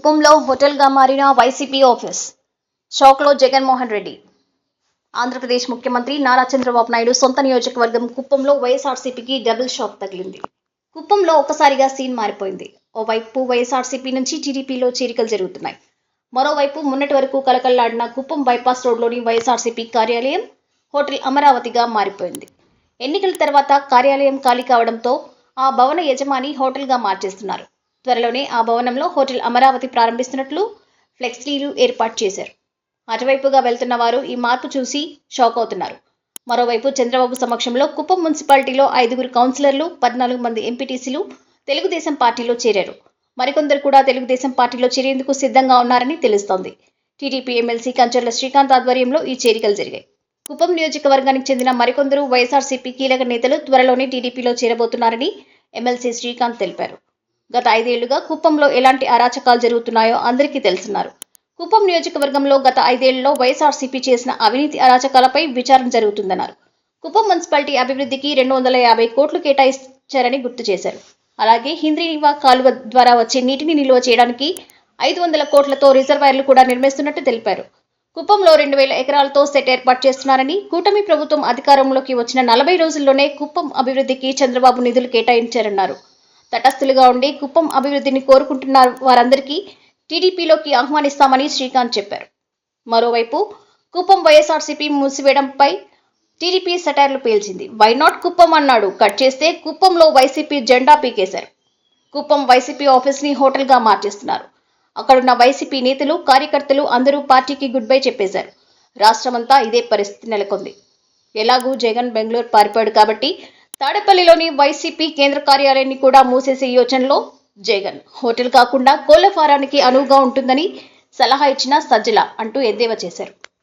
కుప్పంలో హోటల్గా మారిన YCP office. షాక్లో జగన్మోహన్ రెడ్డి. ఆంధ్రప్రదేశ్ ముఖ్యమంత్రి నారా చంద్రబాబు నాయుడు సొంత నియోజకవర్గం కుప్పంలో వైఎస్ఆర్సీపీకి డబుల్ షాక్ తగిలింది. కుప్పంలో ఒక్కసారిగా సీన్ మారిపోయింది. ఓవైపు వైఎస్ఆర్సీపీ నుంచి టీడీపీలో చేరికలు జరుగుతున్నాయి. మరోవైపు మొన్నటి వరకు కలకల్లాడిన కుప్పం బైపాస్ రోడ్లోని వైఎస్ఆర్సీపీ కార్యాలయం హోటల్ అమరావతిగా మారిపోయింది. ఎన్నికల తర్వాత కార్యాలయం ఖాళీ కావడంతో ఆ భవన యజమాని హోటల్గా మార్చేస్తున్నారు. త్వరలోనే ఆ భవనంలో హోటల్ అమరావతి ప్రారంభిస్తున్నట్లు ఫ్లెక్సీలు ఏర్పాటు చేశారు. అటువైపుగా వెళ్తున్న వారు ఈ మార్పు చూసి షాక్ అవుతున్నారు. మరోవైపు చంద్రబాబు సమక్షంలో కుప్పం మున్సిపాలిటీలో ఐదుగురు కౌన్సిలర్లు పద్నాలుగు మంది ఎంపీటీసీలు తెలుగుదేశం పార్టీలో చేరారు. మరికొందరు కూడా తెలుగుదేశం పార్టీలో చేరేందుకు సిద్ధంగా ఉన్నారని తెలుస్తోంది. టీడీపీ ఎమ్మెల్సీ కంచర్ల శ్రీకాంత్ ఆధ్వర్యంలో ఈ చేరికలు జరిగాయి. కుప్పం నియోజకవర్గానికి చెందిన మరికొందరు వైఎస్ఆర్సీపీ కీలక నేతలు త్వరలోనే టీడీపీలో చేరబోతున్నారని ఎమ్మెల్సీ శ్రీకాంత్ తెలిపారు. గత ఐదేళ్ళుగా కుప్పంలో ఎలాంటి అరాచకాలు జరుగుతున్నాయో అందరికీ తెలుసున్నారు కుప్పం నియోజకవర్గంలో గత ఐదేళ్ళలో వైఎస్ఆర్సీపీ చేసిన అవినీతి అరాచకాలపై విచారణ జరుగుతుందన్నారు. కుప్పం మున్సిపాలిటీ అభివృద్ధికి రెండు వందల యాభై కోట్లు కేటాయించారని గుర్తు చేశారు. అలాగే హింద్రీనివా కాలువ ద్వారా వచ్చే నీటిని నిల్వ చేయడానికి ఐదు వందల కోట్లతో రిజర్వాయర్లు కూడా నిర్మిస్తున్నట్టు తెలిపారు. కుప్పంలో రెండు వేల ఎకరాలతో సెట్ ఏర్పాటు చేస్తున్నారని కూటమి ప్రభుత్వం అధికారంలోకి వచ్చిన నలభై రోజుల్లోనే కుప్పం అభివృద్ధికి చంద్రబాబు నిధులు కేటాయించారన్నారు. తటస్థులుగా ఉండి కుప్పం అభివృద్ధిని కోరుకుంటున్న వారందరికీ టీడీపీలోకి ఆహ్వానిస్తామని శ్రీకాంత్ చెప్పారు. మరోవైపు కుప్పం వైఎస్ఆర్సీపీ మూసివేయడంపై టీడీపీ సెటైర్లు పేల్చింది. వై నాట్ కుప్పం అన్నాడు. కట్ చేస్తే కుప్పంలో వైసీపీ జెండా పీకేశారు. కుప్పం వైసీపీ ఆఫీస్ని హోటల్గా మార్చేస్తున్నారు. అక్కడున్న వైసీపీ నేతలు కార్యకర్తలు అందరూ పార్టీకి గుడ్ బై చెప్పేశారు. రాష్ట్రమంతా ఇదే పరిస్థితి నెలకొంది. ఎలాగూ జగన్ బెంగళూరు పారిపోయాడు కాబట్టి తాడేపల్లిలోని వైసీపీ కేంద్ర కార్యాలయాన్ని కూడా మూసేసే యోచనలో జగన్. హోటల్ కాకుండా కోళ్ళ ఫారానికి అనువుగా ఉంటుందని సలహా ఇచ్చిన సజ్జల అంటూ ఎద్దేవా చేశారు.